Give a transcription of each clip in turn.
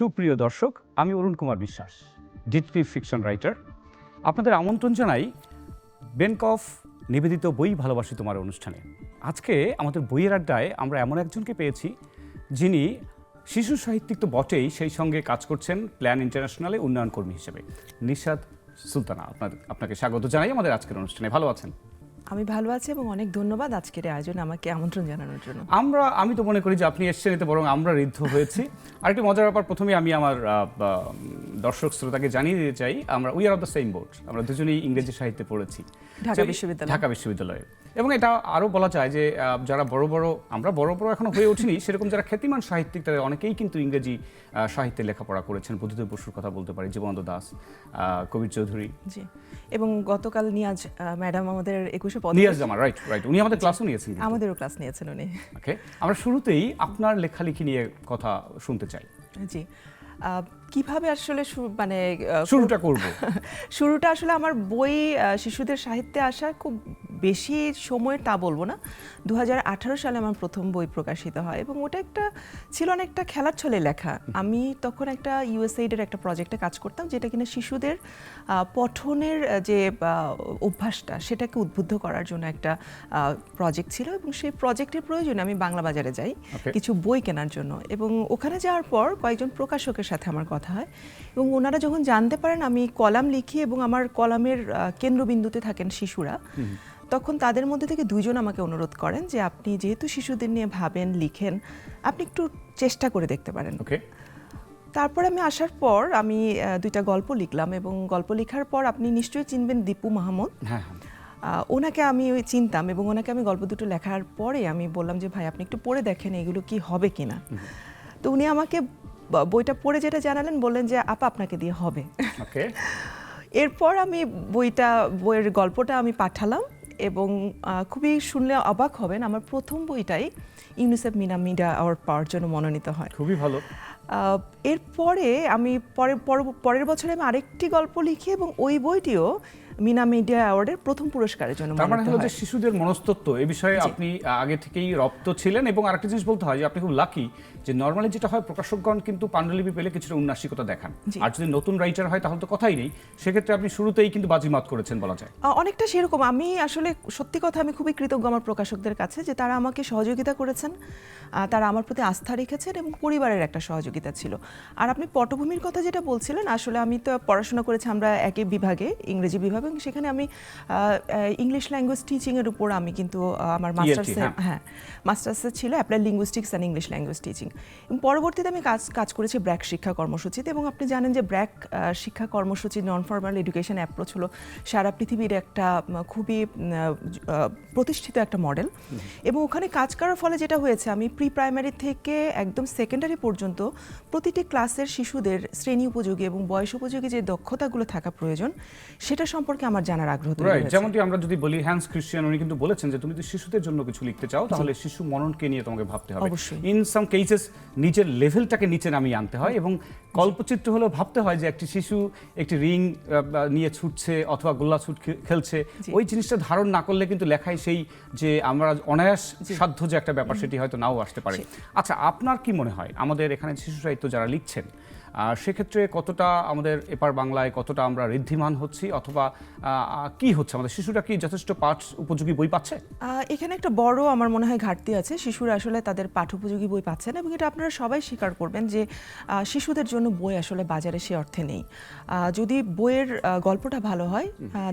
সুপ্রিয় দর্শক, আমি অরুণ কুমার বিশ্বাস ডিটপি ফিকশন রাইটার আপনাদের আমন্ত্রণ জানাই বেনকফ নিবেদিত বই ভালোবাসি তোমার অনুষ্ঠানে। আজকে আমাদের বইয়ের আড্ডায় আমরা এমন একজনকে পেয়েছি, যিনি শিশু সাহিত্যিক তো বটেই, সেই সঙ্গে কাজ করছেন প্ল্যান ইন্টারন্যাশনালে উন্নয়ন কর্মী হিসেবে। নিশাদ সুলতানা, আপনার, আপনাকে স্বাগত জানাই আমাদের আজকের অনুষ্ঠানে। ভালো আছেন? আমি ভালো আছি এবং অনেক ধন্যবাদ আজকের আয়োজন আমাকে আমন্ত্রণ জানানোর জন্য। আমরা, আমি তো মনে করি যে আপনি এসছেন এতে বরং আমরা ঋদ্ধ হয়েছি। আরেকটি মজার ব্যাপার প্রথমে আমি আমার দর্শক শ্রোতাকে জানিয়ে দিতে চাই আমরা we are of the same board আমরা দুজনেই ইংরেজি সাহিত্যে পড়েছি। ঢাকা বিশ্ববিদ্যালয়। ঢাকা বিশ্ববিদ্যালয়ে। এবং এটা আরও বলা যায় যে যারা বড় বড় আমরা বড় বড় এখনও হয়ে উঠিনি সেরকম যারা খ্যাতিমান সাহিত্যিক তাদের অনেকেই কিন্তু ইংরেজি সাহিত্যে লেখাপড়া করেছেন। বুদ্ধিদেব বসুর কথা বলতে পারি জীবনানন্দ দাস কবির চৌধুরী। জি। এবং গতকাল নিয়াজ ম্যাডাম আমাদের একুশে পদ নিয়াজ জামা রাইট রাইট উনি আমাদের ক্লাসও নিয়েছেন। আমাদেরও ক্লাস নিয়েছেন উনি। ওকে আমরা শুরুতেই আপনার লেখালেখি নিয়ে কথা শুনতে চাই। জি। কীভাবে আসলে মানে শুরুটা করব? শুরুটা আসলে আমার বই শিশুদের সাহিত্যে আসা খুব বেশি সময়ের তা বলব না। দু হাজার আঠারো সালে আমার প্রথম বই প্রকাশিত হয় এবং ওটা একটা ছিল অনেকটা খেলার ছলে লেখা। আমি তখন একটা ইউএসএইডের একটা প্রজেক্টে কাজ করতাম যেটা কিনা শিশুদের পঠনের যে অভ্যাসটা সেটাকে উদ্বুদ্ধ করার জন্য একটা প্রজেক্ট ছিল এবং সেই প্রজেক্টের প্রয়োজনে আমি বাংলা বাজারে যাই কিছু বই কেনার জন্য। এবং ওখানে যাওয়ার পর কয়েকজন প্রকাশকের সাথে আমার কথা হয় এবং ওনারা যখন জানতে পারেন আমি কলাম লিখি এবং আমার কলামের কেন্দ্রবিন্দুতে থাকেন শিশুরা। তখন তাদের মধ্যে থেকে দুইজন আমাকে অনুরোধ করেন যে আপনি যেহেতু শিশুদের নিয়ে ভাবেন লিখেন আপনি একটু চেষ্টা করে দেখতে পারেন। ওকে। তারপর আমি আসার পর আমি দুইটা গল্প লিখলাম এবং গল্প লেখার পর আপনি নিশ্চয়ই চিনবেন দীপু মাহমুদ। হ্যাঁ হ্যাঁ। ওনাকে আমি ওই চিনতাম এবং ওনাকে আমি গল্প দুটো লেখার পরে আমি বললাম যে ভাই আপনি একটু পড়ে দেখেন এগুলো কি হবে কিনা? তো উনি আমাকে বইটা পড়ে যেটা জানালেন বললেন যে আপা আপনাকে দিয়ে হবে। ওকে। এরপর আমি বইটা বইয়ের গল্পটা আমি পাঠালাম। এবং খুবই শুনলে অবাক হবেন, আমার প্রথম বইটাই ইউনিসেফ মিনা মিডিয়া আওয়ার পাওয়ার জন্য মনোনীত হয়। খুবই ভালো। এরপরে আমি পরে পর- পরের বছরে আমি আরেকটি গল্প লিখি এবং ওই বইটিও মিনা মিডিয়া অ্যাওয়ার্ডের প্রথম পুরস্কারের জন্য তার মানে হলো যে শিশুদের মনস্তত্ত্ব এ বিষয়ে আপনি আগে থেকেই রপ্ত ছিলেন এবং আরেকটা জিনিস বলতে হয় যে আপনি খুব লাকি যে নর্মালি যেটা হয় প্রকাশকগণ কিন্তু পাণ্ডুলিপি পেলে কিছুটা উন্নাসিকতা দেখান। আর যদি নতুন রাইটার হয় তাহলে তো কথাই নেই। সেক্ষেত্রে আপনি শুরুতেই কিন্তু বাজিমাত করেছেন বলা যায়। অনেকটা সেরকম। আমি আসলে সত্যি কথা আমি খুবই কৃতজ্ঞ আমার প্রকাশকদের কাছে যে তারা আমাকে সহযোগিতা করেছেন তারা আমার প্রতি আস্থা রেখেছেন এবং পরিবারের একটা সহযোগিতা ছিল। আর আপনি পটভূমির কথা যেটা বলছিলেন আসলে আমি তো পড়াশোনা করেছি আমরা একই বিভাগে ইংরেজি বিভাগে এবং সেখানে আমি ইংলিশ ল্যাঙ্গুয়েজ টিচিংয়ের উপর আমি কিন্তু আমার মাস্টার্সে হ্যাঁ। হ্যাঁ মাস্টার্সে ছিল apply linguistics and English language teaching এবং পরবর্তীতে আমি কাজ কাজ করেছি ব্র্যাক শিক্ষা কর্মসূচিতে এবং আপনি জানেন যে ব্র্যাক শিক্ষা কর্মসূচি নন ফর্মাল এডুকেশন অ্যাপ্রোচ হলো সারা পৃথিবীর একটা খুবই প্রতিষ্ঠিত একটা মডেল এবং ওখানে কাজ করার ফলে যেটা হয়েছে আমি প্রি প্রাইমারি থেকে একদম সেকেন্ডারি পর্যন্ত প্রতিটি ক্লাসের শিশুদের শ্রেণি উপযোগী এবং বয়স উপযোগী যে দক্ষতাগুলো থাকা প্রয়োজন সেটা সম্পর্কে আমার জানার আগ্রহ। যেমনটি আমরা যদি বলি হ্যান্স ক্রিশ্চিয়ান উনি কিন্তু বলেছেন যে তুমি যদি শিশুদের জন্য কিছু লিখতে চাও তাহলে শিশু মননকে নিয়ে তোমাকে ভাবতে হবে। ইন সাম কেসেস নিজের লেভেলটাকে নিচে নামিয়ে আনতে হয় এবং কল্পচিত্র হলেও ভাবতে হয় যে একটি শিশু একটি রিং নিয়ে ছুটছে অথবা গোল্লা ছুট খেলছে। ওই জিনিসটা ধারণ না করলে কিন্তু লেখায় সেই যে আমরা অনায়াস সাধ্য যে একটা ব্যাপার সেটি হয়তো নাও আসতে পারে। আচ্ছা আপনার কি মনে হয়? আমাদের এখানে শিশু সাহিত্য যারা লিখছেন। সেক্ষেত্রে কতটা আমাদের এপার বাংলায় কতটা আমরা ঋদ্ধিমান হচ্ছি অথবা কি হচ্ছে? আমাদের শিশুরা কি যথেষ্ট পাঠ উপযোগী বই পাচ্ছে? এখানে একটা বড় আমার মনে হয় ঘাটতি আছে। শিশুরা আসলে তাদের পাঠ্যোপযোগী বই পাচ্ছে না এবং এটা আপনারা সবাই স্বীকার করবেন যে শিশুদের জন্য বই আসলে বাজারে সে অর্থে নেই। যদি বইয়ের গল্পটা ভালো হয়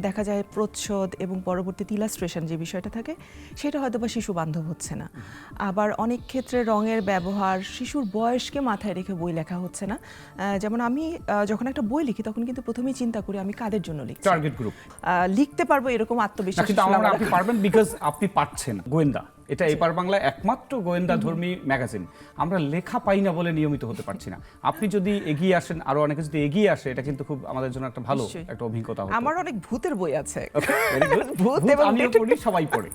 দেখা যায় প্রচ্ছদ এবং পরবর্তীতে ইলাস্ট্রেশন যে বিষয়টা থাকে সেটা হয়তো বা শিশু বান্ধব হচ্ছে না। আবার অনেক ক্ষেত্রে রঙের ব্যবহার শিশুর বয়সকে মাথায় রেখে বই লেখা হচ্ছে না। যেমন আমি যখন একটা বই লিখি তখন কিন্তু প্রথমেই চিন্তা করি আমি কাদের জন্য লিখি টার্গেট গ্রুপ আহ, লিখতে পারব এরকম আত্মবিশ্বাস কিন্তু আমরা আপনি পারবেন বিকজ আপনি পাচ্ছেন গোয়েন্দা। এটা এপার বাংলা একমাত্র গোয়েন্দা ধর্মী ম্যাগাজিন। আমরা লেখা পাই না বলে নিয়মিত হতে পারছি না। আপনি যদি এগিয়ে আসেন আরও অনেকে যদি এগিয়ে আসে এটা কিন্তু খুব আমাদের জন্য একটা ভালো একটা অভিজ্ঞতা আমার অনেক ভূতের বই আছে. ভূত এবং সবাই পড়ে।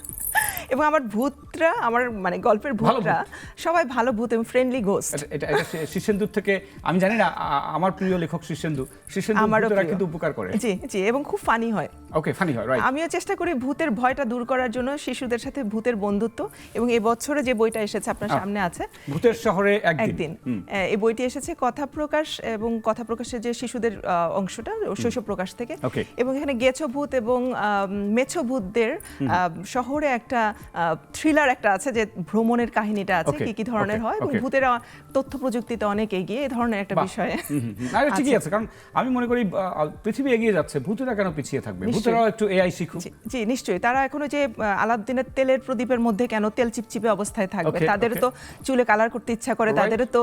এবং আমার ভূতরা আমার মানে গল্পের ভূতরা সবাই ভালো ভূত এবং ফ্রেন্ডলি গোস্ট এটা- এটা এটা শী- শীর্ষেন্দুর থেকে আমি জানি না আমার প্রিয় লেখক শীর্ষেন্দু শীর্ষেন্দু ভূতেরা কিন্তু উপকার করে। জি জি এবং খুব ফানি হয়। ওকে ফানি হয় রাইট আমিও চেষ্টা করি ভূতের ভয়টা দূর করার জন্য শিশুদের সাথে ভূতের বন্ধুত্ব এবং এই বছরে যে বইটা এসেছে আপনার সামনে আছে ভূতের শহরে একদিন। এই বইটি এসেছে কথা প্রকাশ এবং কথা প্রকাশের যে শিশুদের অংশটা শৈশব প্রকাশ থেকে। এবং এখানে গেছো ভূত এবং মেছো ভূতদের শহরে একটা থ্রিলার একটা আছে যে ভ্রমণের কাহিনীটা আছে কি কি ধরনের হয় এবং. ভূতেরা তথ্য প্রযুক্তিতে অনেক এগিয়ে এই ধরনের একটা। বিষয়ে এটা ঠিকই আছে। কারণ আমি মনে করি পৃথিবী এগিয়ে যাচ্ছে ভূতেরা কেন পিছিয়ে থাকবে? নিশ্চয়ই। ভূতেরাও একটু এআই শিখুক। জি, নিশ্চয়ই। তারা এখনও যে আহ, আলাউদ্দিনের তেলের প্রদীপের মধ্যে কেন তেল চিপচিপে অবস্থায় থাকবে? Okay. তো চুলে কালার করতে ইচ্ছা করে. তাদেরও তো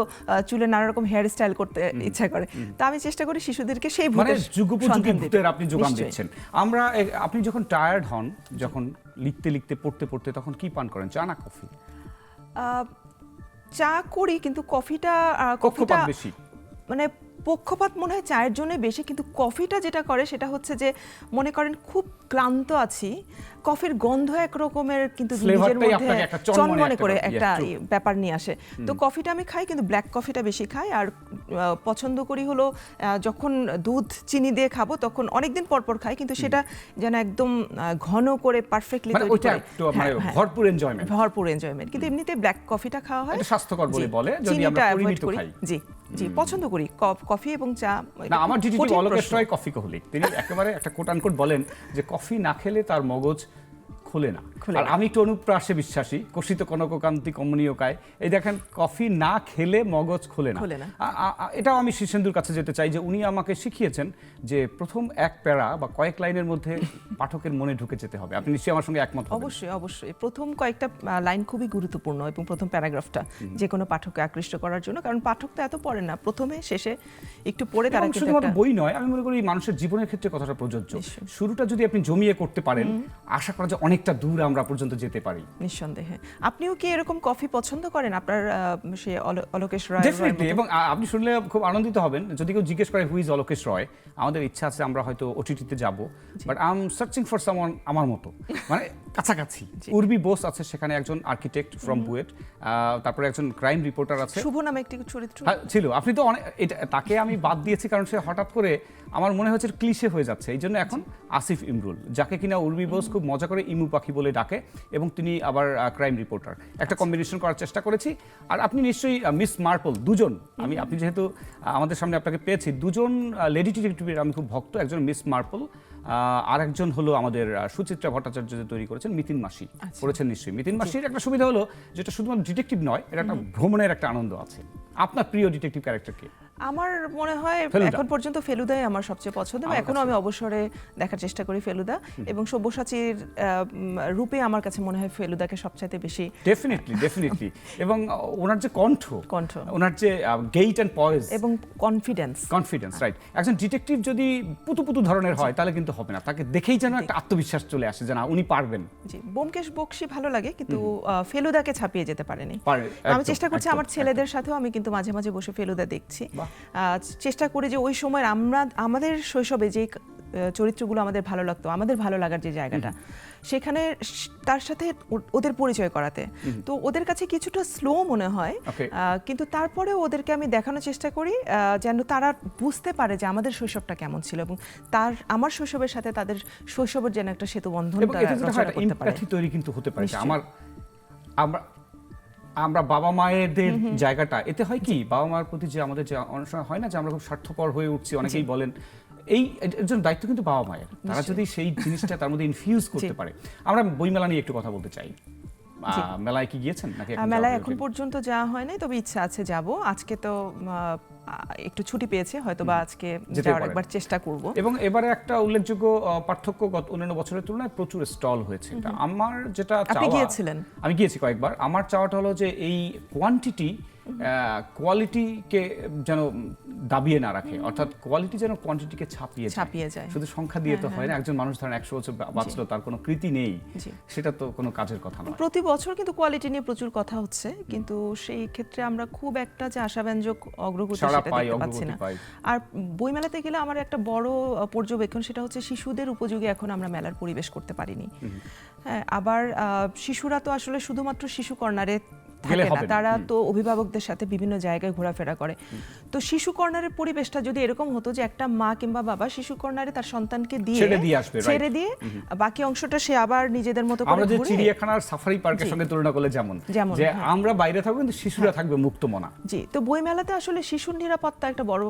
চুলে নানা রকম হেয়ার স্টাইল করতে ইচ্ছা করে। তা আমি চেষ্টা করি শিশুদেরকে সেই মানে যুগোপযোগী ভূতের আপনি যোগান দিচ্ছেন। আমরা আপনি যখন টায়ার্ড হন যখন লিখতে লিখতে পড়তে পড়তে তখন কি পান করেন? চা না কফি? চা করি কিন্তু কফিটা কফিটা বেশি। মানে পক্ষপাত মনে হয় চায়ের জন্য বেশি কিন্তু কফিটা যেটা করে সেটা হচ্ছে যে মনে করেন খুব ক্লান্ত আছি। কফির গন্ধ এক রকমের কিন্তু নিজের মধ্যে চনমনে করে একটা ব্যাপার নিয়ে আসে। তো কফিটা আমি খাই কিন্তু ব্ল্যাক কফিটা বেশি খাই। আর পছন্দ করি হলো যখন দুধ চিনি দিয়ে খাব তখন অনেকদিন পর পর খাই কিন্তু সেটা যেন একদম ঘন করে পারফেক্টলি মানে মানে ভরপুর এনজয়মেন্ট ভরপুর এনজয়মেন্ট কিন্তু এমনিতে ব্ল্যাক কফিটা খাওয়া হয়। স্বাস্থ্যকর বলে জি, বলে, যদি আমরা পরিমিত খাই। জি জি পছন্দ করি। কফি এবং চা না আমার কঠিন রয় কফি কোহলি তিনি একেবারে একটা কোট আনকোট বলেন যে কফি না খেলে তার মগজ খোলে না। আর আমি একটু অনুপ্রাসে বিশ্বাসী কষিত কনককান্তি কমনীয়কায়। এই দেখেন কফি না খেলে মগজ খোলে না। এটাও আমি শীর্ষেন্দুর কাছে যেতে চাই যে উনি আমাকে শিখিয়েছেন যে প্রথম এক প্যারা বা কয়েক লাইনের মধ্যে পাঠকের মনে ঢুকে যেতে হবে। আপনি নিশ্চয়ই আমার সঙ্গে একমত অবশ্যই অবশ্যই। প্রথম কয়েকটা লাইন খুবই গুরুত্বপূর্ণ এবং প্রথম প্যারাগ্রাফটা যে কোনো পাঠককে আকৃষ্ট করার জন্য। কারণ পাঠক তো এত পড়ে না। প্রথমে শেষে একটু পড়ে তারা শুধুমাত্র বই নয় আমি মনে করি মানুষের জীবনের ক্ষেত্রে কথাটা প্রযোজ্য। শুরুটা যদি আপনি জমিয়ে করতে পারেন আশা করা যায় অনেকটা দূর আমরা পর্যন্ত যেতে পারি। নিঃসন্দেহে। আপনিও কি এরকম কফি পছন্দ করেন? আপনার সে অলো- অলোকেশ রায় ডেফিনেটলি এবং আপনি শুনলে খুব আনন্দিত হবেন। যদি কেউ জিজ্ঞেস করে হুইজ অলোকেশ রয়? আমাদের ইচ্ছা আছে আমরা হয়তো ওটিটিতে যাব। But I am searching for someone আমার মতো। মানে কাছাকাছি। উর্বি বোস আছে সেখানে একজন আর্কিটেক্ট ফ্রম বুয়েট তারপরে একজন ক্রাইম রিপোর্টার আছে। শুভ নামে একটি চরিত্র। হ্যাঁ, ছিল। আপনি তো অনেক এটা তাকে আমি বাদ দিয়েছি কারণ সে হঠাৎ করে আমার মনে হচ্ছে ক্লিশে হয়ে যাচ্ছে। এই জন্য এখন আসিফ ইমরুল যাকে কিনা উর্বি বোস খুব মজা করে ইমু পাখি বলে ডাকে এবং তিনি আবার ক্রাইম রিপোর্টার একটা কম্বিনেশন করার চেষ্টা করেছি। আর আপনি নিশ্চয়ই মিস মার্পল দুজন। আমি আপনি যেহেতু আমাদের সামনে আপনাকে পেয়েছি দুজন লেডি ডিটেকটিভের আমি খুব ভক্ত। একজন মিস মার্পল আর একজন হলো আমাদের সুচিত্রা ভট্টাচার্য যে তৈরি করেছেন মিতিন মাসি। করেছেন নিশ্চয়ই। মিতিন মাসির একটা সুবিধা হলো যেটা শুধুমাত্র ডিটেকটিভ নয় এটা একটা ভ্রমণের একটা আনন্দ আছে। আপনার প্রিয় ডিটেকটিভ ক্যারেক্টার কে? আমার মনে হয় এখন পর্যন্ত ফেলুদাই আমার সবচেয়ে পছন্দ এবং এখনও আমি অবসরে দেখার চেষ্টা করি ফেলুদা এবং সব্যসাচীর রূপে আমার কাছে মনে হয় ফেলুদাকে সবচাইতে বেশি ডেফিনেটলি ডেফিনেটলি এবং ওনার যে কণ্ঠ কণ্ঠ। ওনার যে গেইট অ্যান্ড পয়েজ এবং কনফিডেন্স কনফিডেন্স রাইট একজন ডিটেকটিভ যদি পুতু পুতু ধরনের হয় তাহলে কিন্তু হবে না। তাকে দেখেই যেন একটা আত্মবিশ্বাস চলে আসে যে না উনি পারবেন। জি বোমকেশ বক্সি ভালো লাগে কিন্তু ফেলুদাকে ছাপিয়ে যেতে পারেনি। আমি চেষ্টা করছি আমার ছেলেদের সাথেও আমি কিন্তু মাঝে মাঝে বসে ফেলুদা দেখছি। চেষ্টা করি যে ওই সময় আমরা আমাদের শৈশবে যে চরিত্রগুলো আমাদের ভালো লাগতো আমাদের ভালো লাগার যে জায়গাটা সেখানে তার সাথে ওদের পরিচয় করাতে। তো ওদের কাছে কিছুটা স্লো মনে হয় কিন্তু তারপরে ওদেরকে আমি দেখানোর চেষ্টা করি যেন তারা বুঝতে পারে যে আমাদের শৈশবটা কেমন ছিল এবং তার আমার শৈশবের সাথে তাদের শৈশবের যেন একটা সেতু বন্ধন তারা কিন্তু হতে পারে আমার আমরা আমরা বাবা মায়েদের জায়গাটা এতে হয় কি বাবা মার প্রতি যে আমাদের যে অনেক সময় হয় না যে আমরা খুব স্বার্থপর হয়ে উঠছি অনেকেই বলেন এই একজন দায়িত্ব কিন্তু বাবা মায়ের। তারা যদি সেই জিনিসটা তার মধ্যে ইনফিউজ করতে পারে। আমরা বইমেলা নিয়ে একটু কথা বলতে চাই। মেলায় কি গিয়েছেন? নাকি মেলায় এখন পর্যন্ত যাওয়া হয় নাই তবে ইচ্ছা আছে যাব। আজকে তো একটু ছুটি পেয়েছে হয়তো বা আজকে যাওয়ার একবার চেষ্টা করব। এবং এবারে একটা উল্লেখযোগ্য পার্থক্য গত অন্যান্য বছরের তুলনায় প্রচুর স্টল হয়েছে। আমার যেটা আপনি গিয়েছিলেন? আমি গিয়েছি কয়েকবার। আমার চাওয়াটা হলো যে এই কোয়ান্টিটি কোয়ালিটিকে যেন দাবিয়ে না রাখে অর্থাৎ কোয়ালিটি যেন কোয়ান্টিটিকে ছাপিয়ে ছাপিয়ে যায়। শুধু সংখ্যা দিয়ে তো হ্যাঁ, হয় না একজন মানুষ ধরেন একশো বছর বাঁচলো তার কোনো কৃতি নেই সেটা তো কোনো কাজের কথা নয়। প্রতি বছর কিন্তু কোয়ালিটি নিয়ে প্রচুর কথা হচ্ছে কিন্তু সেই ক্ষেত্রে আমরা খুব একটা যে আশাব্যঞ্জক অগ্রগতি সেটা দেখতে পাচ্ছি না। আর বইমেলাতে গেলে আমার একটা বড় পর্যবেক্ষণ সেটা হচ্ছে শিশুদের উপযোগী এখন আমরা মেলার পরিবেশ করতে পারিনি। হ্যাঁ আবার শিশুরা তো আসলে শুধুমাত্র শিশু কর্নারে থাকে না। তারা তো অভিভাবকদের সাথে বিভিন্ন জায়গায় ঘোরাফেরা করে। তো শিশু কর্নারের পরিবেশটা যদি এরকম হতো যে একটা মা কিংবা বাবা শিশু কর্নারে তার সন্তানকে দিয়ে ছেড়ে দিয়ে বাকি অংশটা সে আবার নিজেদের মতো করে আমরা যে চিড়িয়াখানার সাফারি পার্কের সঙ্গে তুলনা করলে যেমন যে হ্যাঁ। আমরা বাইরে থাকব কিন্তু শিশুরা থাকবে মুক্ত মনা জি তো বইমেলাতে আসলে শিশুর নিরাপত্তা একটা বড়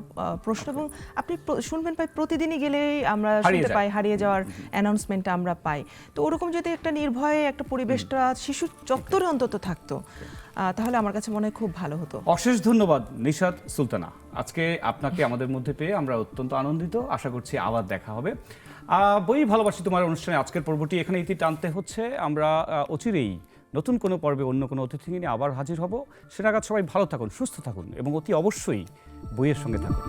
প্রশ্ন এবং আপনি শুনবেন পাই প্রতিদিনই গেলেই আমরা শুনতে। পাই হারিয়ে যাওয়ার অ্যানাউন্সমেন্টটা আমরা পাই। তো ওরকম যদি একটা নির্ভয়ে একটা পরিবেশটা শিশু চত্বরে অন্তত থাকতো তাহলে আমার কাছে মনে হয় খুব ভালো হতো। অশেষ ধন্যবাদ নিশাদ সুলতানা। আজকে আপনাকে আমাদের মধ্যে পেয়ে আমরা অত্যন্ত আনন্দিত। আশা করছি আবার দেখা হবে। বই ভালোবাসি তোমার অনুষ্ঠানে আজকের পর্বটি এখানে ইতি টানতে হচ্ছে। আমরা অচিরেই নতুন কোনো পর্বে অন্য কোনো অতিথি নিয়ে আবার হাজির হব। সে নাগাদ সবাই ভালো থাকুন, সুস্থ থাকুন এবং অতি অবশ্যই বইয়ের সঙ্গে থাকুন।